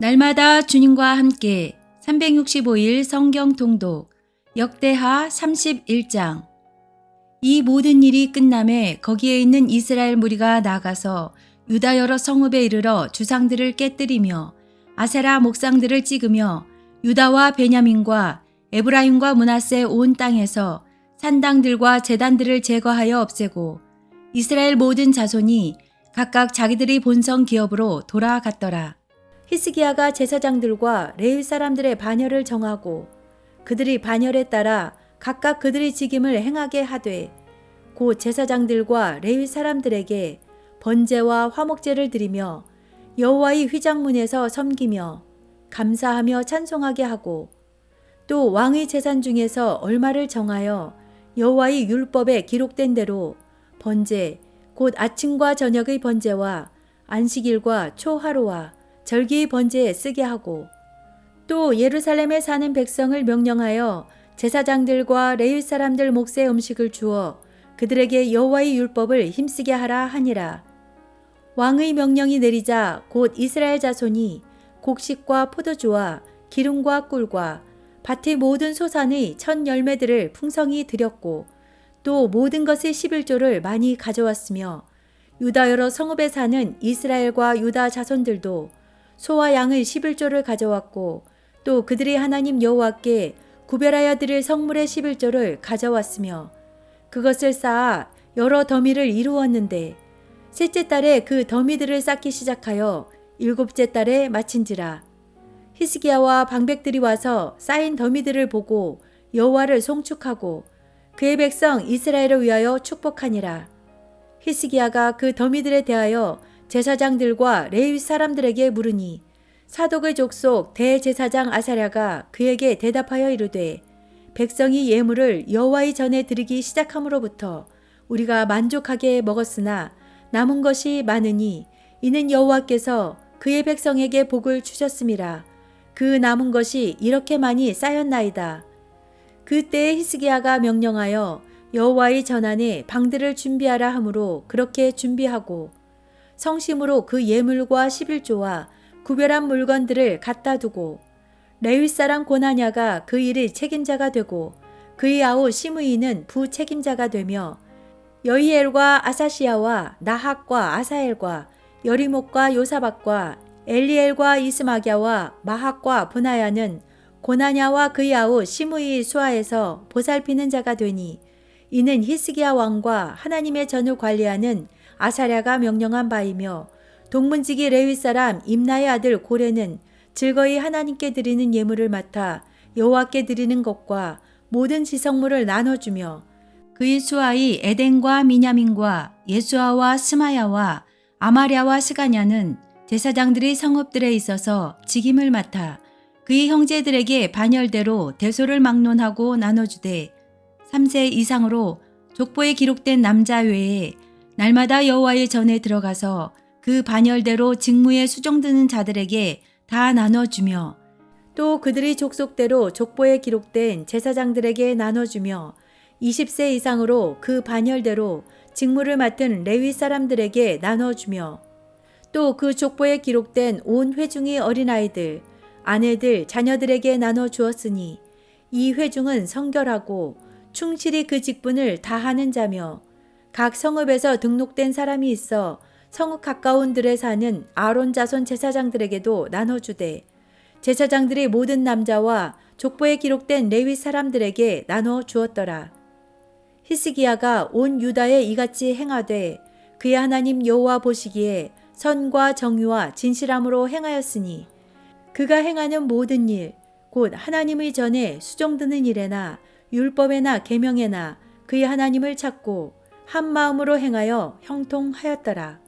날마다 주님과 함께 365일 성경 통독 역대하 31장 이 모든 일이 끝남에 거기에 있는 이스라엘 무리가 나가서 유다 여러 성읍에 이르러 주상들을 깨뜨리며 아세라 목상들을 찍으며 유다와 베냐민과 에브라임과 문하세 온 땅에서 산당들과 제단들을 제거하여 없애고 이스라엘 모든 자손이 각각 자기들의 본성 기업으로 돌아갔더라. 히스기야가 제사장들과 레위 사람들의 반열을 정하고 그들이 반열에 따라 각각 그들의 직임을 행하게 하되 곧 제사장들과 레위 사람들에게 번제와 화목제를 드리며 여호와의 휘장문에서 섬기며 감사하며 찬송하게 하고 또 왕의 재산 중에서 얼마를 정하여 여호와의 율법에 기록된 대로 번제 곧 아침과 저녁의 번제와 안식일과 초하루와 절기의 번제에 쓰게 하고 또 예루살렘에 사는 백성을 명령하여 제사장들과 레위 사람들 몫의 음식을 주어 그들에게 여호와의 율법을 힘쓰게 하라 하니라. 왕의 명령이 내리자 곧 이스라엘 자손이 곡식과 포도주와 기름과 꿀과 밭의 모든 소산의 첫 열매들을 풍성히 드렸고 또 모든 것의 11조를 많이 가져왔으며 유다 여러 성읍에 사는 이스라엘과 유다 자손들도 소와 양의 11조를 가져왔고 또 그들이 하나님 여호와께 구별하여 드릴 성물의 11조를 가져왔으며 그것을 쌓아 여러 더미를 이루었는데 셋째 달에 그 더미들을 쌓기 시작하여 일곱째 달에 마친지라. 히스기야와 방백들이 와서 쌓인 더미들을 보고 여호와를 송축하고 그의 백성 이스라엘을 위하여 축복하니라. 히스기야가 그 더미들에 대하여 제사장들과 레위 사람들에게 물으니 사독의 족속 대제사장 아사랴가 그에게 대답하여 이르되 백성이 예물을 여호와의 전에 드리기 시작함으로부터 우리가 만족하게 먹었으나 남은 것이 많으니 이는 여호와께서 그의 백성에게 복을 주셨음이라 그 남은 것이 이렇게 많이 쌓였나이다. 그때 히스기야가 명령하여 여호와의 전안에 방들을 준비하라 하므로 그렇게 준비하고 성심으로 그 예물과 11조와 구별한 물건들을 갖다 두고 레위 사람 고나냐가 그 일의 책임자가 되고 그의 아우 시므이는 부책임자가 되며 여이엘과 아사시아와 나학과 아사엘과 여리목과 요사박과 엘리엘과 이스마갸와 마학과 분하야는 고나냐와 그의 아우 시므이 수하에서 보살피는 자가 되니 이는 히스기야 왕과 하나님의 전을 관리하는 아사랴가 명령한 바이며 동문지기 레위 사람 임나의 아들 고레는 즐거이 하나님께 드리는 예물을 맡아 여호와께 드리는 것과 모든 지성물을 나눠주며 그의 수아이 에덴과 미냐민과 예수아와 스마야와 아마랴와 스가냐는 제사장들의 성읍들에 있어서 직임을 맡아 그의 형제들에게 반열대로 대소를 막론하고 나눠주되 3세 이상으로 족보에 기록된 남자 외에 날마다 여호와의 전에 들어가서 그 반열대로 직무에 수종드는 자들에게 다 나눠주며 또 그들의 족속대로 족보에 기록된 제사장들에게 나눠주며 20세 이상으로 그 반열대로 직무를 맡은 레위 사람들에게 나눠주며 또 그 족보에 기록된 온 회중의 어린아이들, 아내들, 자녀들에게 나눠 주었으니 이 회중은 성결하고 충실히 그 직분을 다하는 자며 각 성읍에서 등록된 사람이 있어 성읍 가까운 들에 사는 아론 자손 제사장들에게도 나눠주되 제사장들이 모든 남자와 족보에 기록된 레위 사람들에게 나눠 주었더라. 히스기야가 온 유다에 이같이 행하되 그의 하나님 여호와 보시기에 선과 정의와 진실함으로 행하였으니 그가 행하는 모든 일 곧 하나님의 전에 수종드는 일에나 율법에나 계명에나 그의 하나님을 찾고 한 마음으로 행하여 형통하였더라.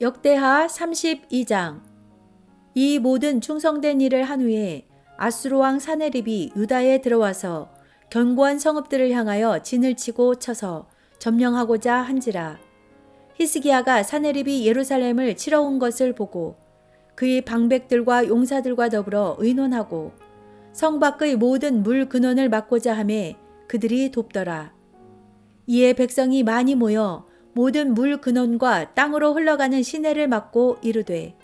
역대하 32장 이 모든 충성된 일을 한 후에 아수르 왕 사네립이 유다에 들어와서 견고한 성읍들을 향하여 진을 치고 쳐서 점령하고자 한지라. 히스기야가 사네립이 예루살렘을 치러 온 것을 보고 그의 방백들과 용사들과 더불어 의논하고 성 밖의 모든 물 근원을 막고자 하매 그들이 돕더라. 이에 백성이 많이 모여 모든 물 근원과 땅으로 흘러가는 시내를 막고 이르되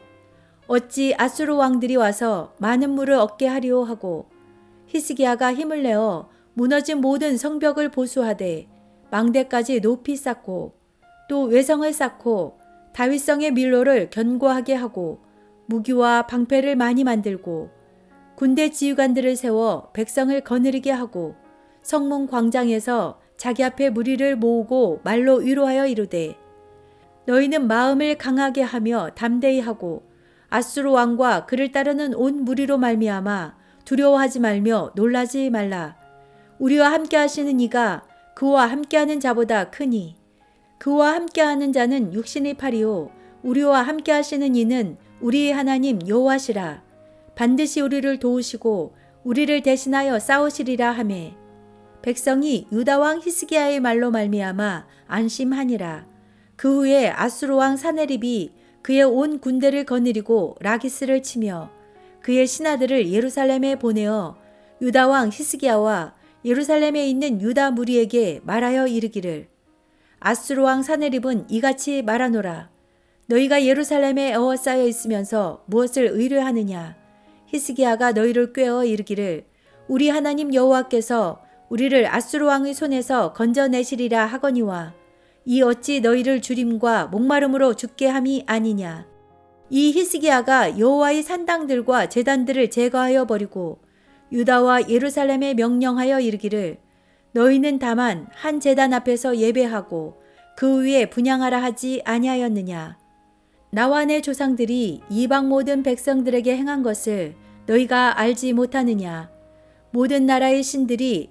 어찌 아수르 왕들이 와서 많은 물을 얻게 하리오 하고 히스기야가 힘을 내어 무너진 모든 성벽을 보수하되 망대까지 높이 쌓고 또 외성을 쌓고 다윗성의 밀로를 견고하게 하고 무기와 방패를 많이 만들고 군대 지휘관들을 세워 백성을 거느리게 하고 성문 광장에서 자기 앞에 무리를 모으고 말로 위로하여 이르되 너희는 마음을 강하게 하며 담대히 하고 아수르 왕과 그를 따르는 온 무리로 말미암아 두려워하지 말며 놀라지 말라. 우리와 함께 하시는 이가 그와 함께하는 자보다 크니 그와 함께하는 자는 육신의 팔이요 우리와 함께 하시는 이는 우리의 하나님 여호와시라. 반드시 우리를 도우시고 우리를 대신하여 싸우시리라 하매 백성이 유다 왕 히스기야의 말로 말미암아 안심하니라. 그 후에 아수르 왕 사네립이 그의 온 군대를 거느리고 라기스를 치며 그의 신하들을 예루살렘에 보내어 유다 왕 히스기야와 예루살렘에 있는 유다 무리에게 말하여 이르기를. 아수르 왕 사네립은 이같이 말하노라. 너희가 예루살렘에 어워싸여 있으면서 무엇을 의뢰하느냐? 히스기야가 너희를 꾀어 이르기를 우리 하나님 여호와께서 우리를 아수르 왕의 손에서 건져내시리라 하거니와 이 어찌 너희를 주림과 목마름으로 죽게 함이 아니냐? 이 히스기야가 여호와의 산당들과 제단들을 제거하여 버리고 유다와 예루살렘에 명령하여 이르기를 너희는 다만 한 제단 앞에서 예배하고 그 위에 분양하라 하지 아니하였느냐? 나와 내 조상들이 이방 모든 백성들에게 행한 것을 너희가 알지 못하느냐? 모든 나라의 신들이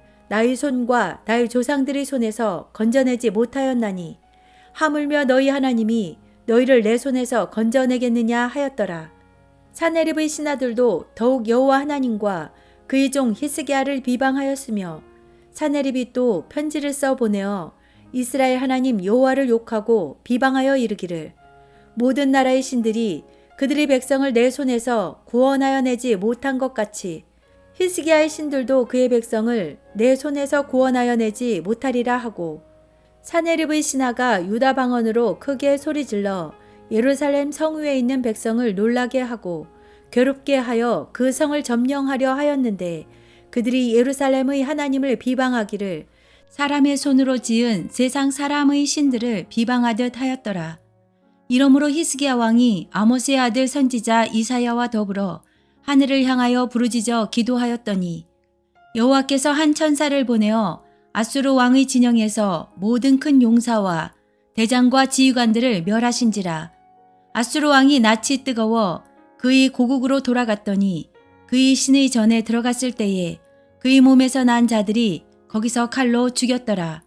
나의 손과 나의 조상들의 손에서 건져내지 못하였나니 하물며 너희 하나님이 너희를 내 손에서 건져내겠느냐 하였더라. 사네립의 신하들도 더욱 여호와 하나님과 그의 종 히스기야를 비방하였으며 사네립이 또 편지를 써 보내어 이스라엘 하나님 여호와를 욕하고 비방하여 이르기를 모든 나라의 신들이 그들의 백성을 내 손에서 구원하여 내지 못한 것 같이 히스기야의 신들도 그의 백성을 내 손에서 구원하여 내지 못하리라 하고 사네립의 신하가 유다 방언으로 크게 소리질러 예루살렘 성 위에 있는 백성을 놀라게 하고 괴롭게 하여 그 성을 점령하려 하였는데 그들이 예루살렘의 하나님을 비방하기를 사람의 손으로 지은 세상 사람의 신들을 비방하듯 하였더라. 이러므로 히스기야 왕이 아모스의 아들 선지자 이사야와 더불어 하늘을 향하여 부르짖어 기도하였더니 여호와께서 한 천사를 보내어 아수르 왕의 진영에서 모든 큰 용사와 대장과 지휘관들을 멸하신지라 아수르 왕이 낯이 뜨거워 그의 고국으로 돌아갔더니 그의 신의 전에 들어갔을 때에 그의 몸에서 난 자들이 거기서 칼로 죽였더라.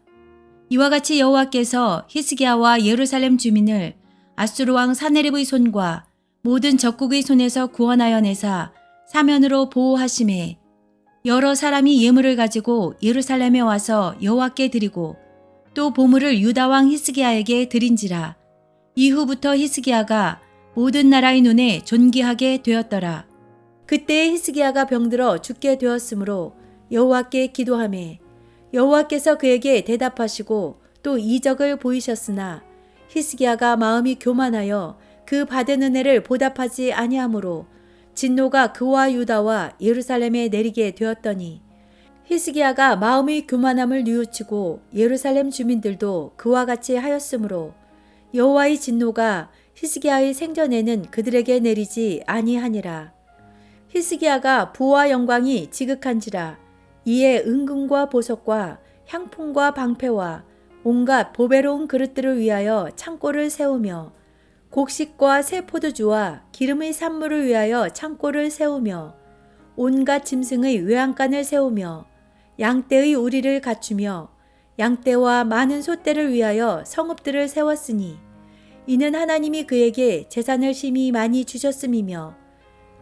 이와 같이 여호와께서 히스기야와 예루살렘 주민을 아수르 왕 사네립의 손과 모든 적국의 손에서 구원하여 내사 사면으로 보호하심에 여러 사람이 예물을 가지고 예루살렘에 와서 여호와께 드리고 또 보물을 유다 왕 히스기야에게 드린지라 이후부터 히스기야가 모든 나라의 눈에 존귀하게 되었더라. 그때 히스기야가 병들어 죽게 되었으므로 여호와께 기도하매 여호와께서 그에게 대답하시고 또 이적을 보이셨으나 히스기야가 마음이 교만하여 그 받은 은혜를 보답하지 아니하므로 진노가 그와 유다와 예루살렘에 내리게 되었더니 히스기야가 마음의 교만함을 뉘우치고 예루살렘 주민들도 그와 같이 하였으므로 여호와의 진노가 히스기야의 생전에는 그들에게 내리지 아니하니라. 히스기야가 부와 영광이 지극한지라 이에 은금과 보석과 향품과 방패와 온갖 보배로운 그릇들을 위하여 창고를 세우며 곡식과 새 포도주와 기름의 산물을 위하여 창고를 세우며 온갖 짐승의 외양간을 세우며 양떼의 우리를 갖추며 양떼와 많은 소떼를 위하여 성읍들을 세웠으니 이는 하나님이 그에게 재산을 심히 많이 주셨음이며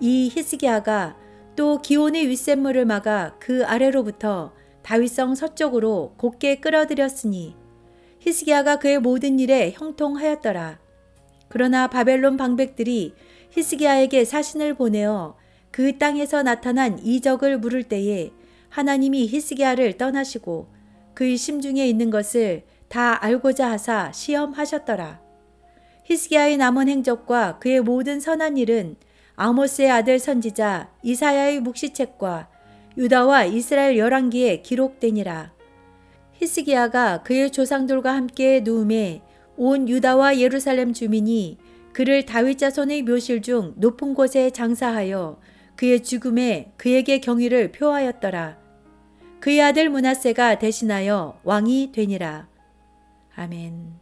이 히스기야가 또 기온의 윗샘물을 막아 그 아래로부터 다윗성 서쪽으로 곧게 끌어들였으니 히스기야가 그의 모든 일에 형통하였더라. 그러나 바벨론 방백들이 히스기야에게 사신을 보내어 그 땅에서 나타난 이적을 물을 때에 하나님이 히스기야를 떠나시고 그의 심중에 있는 것을 다 알고자 하사 시험하셨더라. 히스기야의 남은 행적과 그의 모든 선한 일은 아모스의 아들 선지자 이사야의 묵시책과 유다와 이스라엘 열왕기에 기록되니라. 히스기야가 그의 조상들과 함께 누움에 온 유다와 예루살렘 주민이 그를 다윗 자손의 묘실 중 높은 곳에 장사하여 그의 죽음에 그에게 경의를 표하였더라. 그의 아들 문하세가 대신하여 왕이 되니라. 아멘.